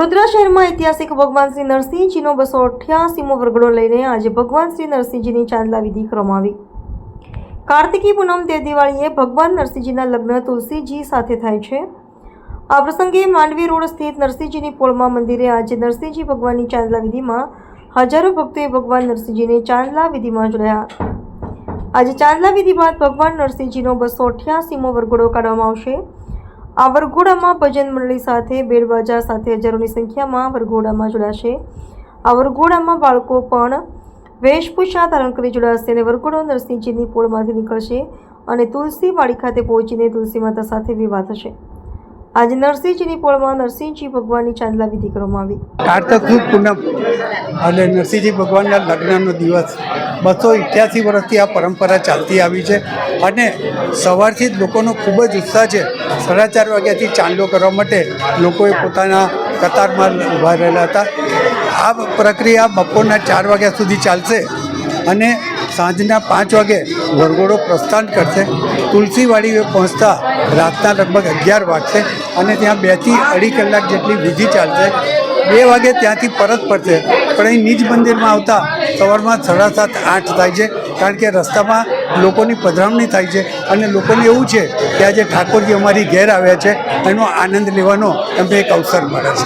વડોદરા શહેરમાં ઐતિહાસિક ભગવાન શ્રી નરસિંહજીનો બસો અઠ્યાસીમો વરઘડો લઈને આજે ભગવાન શ્રી નરસિંહજીની ચાંદલા વિધિ ક્રમાવી કાર્તિકી પૂનમ તે દિવાળીએ ભગવાન નરસિંહજીના લગ્ન તુલસીજી સાથે થાય છે. આ પ્રસંગે માંડવી રોડ સ્થિત નરસિંહજીની પોળમાં મંદિરે આજે નરસિંહજી ભગવાનની ચાંદલા વિધિમાં હજારો ભક્તોએ ભગવાન નરસિંહજીને ચાંદલા વિધિમાં જોડાયા. આજે ચાંદલા વિધિ બાદ ભગવાન નરસિંહજીનો બસો અઠ્યાસીમો વરઘોડો કાઢવામાં આવશે. આ વરઘોડામાં ભજન મંડળી સાથે બેડબાજા સાથે હજારોની સંખ્યામાં વરઘોડામાં જોડાશે. આ વરઘોડામાં બાળકો પણ વેશભૂષા ધારણ કરી જોડાશે અને વરઘોડો નરસિંહજીની પોળમાંથી નીકળશે અને તુલસી વાડી ખાતે પહોંચીને તુલસી માતા સાથે વિવાહ થશે. આજે નરસિંહજીની પોળમાં નરસિંહજી ભગવાનની ચાંદલા વિધિ કરવામાં આવી. કાર્તક પૂનમ અને નરસિંહજી ભગવાનના લગ્નનો દિવસ બસો ઇઠ્યાસી વર્ષથી આ પરંપરા ચાલતી આવી છે અને સવારથી જ લોકોનો ખૂબ જ ઉત્સાહ છે. સાડા ચાર વાગ્યાથી ચાંદલો કરવા માટે લોકોએ પોતાના કતારમાં ઊભા રહેલા હતા. આ પ્રક્રિયા બપોરના ચાર વાગ્યા સુધી ચાલશે અને સાંજના પાંચ વાગે વરઘોડો પ્રસ્થાન કરશે. તુલસીવાડીએ પહોંચતા રાતના લગભગ અગિયાર વાગશે અને ત્યાં બેથી અઢી કલાક જેટલી વિધિ ચાલશે. બે વાગે ત્યાંથી પરત પડશે પણ અહીં નિજ મંદિરમાં આવતા સવારમાં સાડા સાત, આઠ થાય છે. કારણ કે રસ્તામાં લોકોની પધરામણી થાય છે. અને લોકોને એવું છે કે આજે ઠાકોરજી અમારી ઘેર આવ્યા છે. એનો આનંદ લેવાનો એમને એક અવસર મળે છે.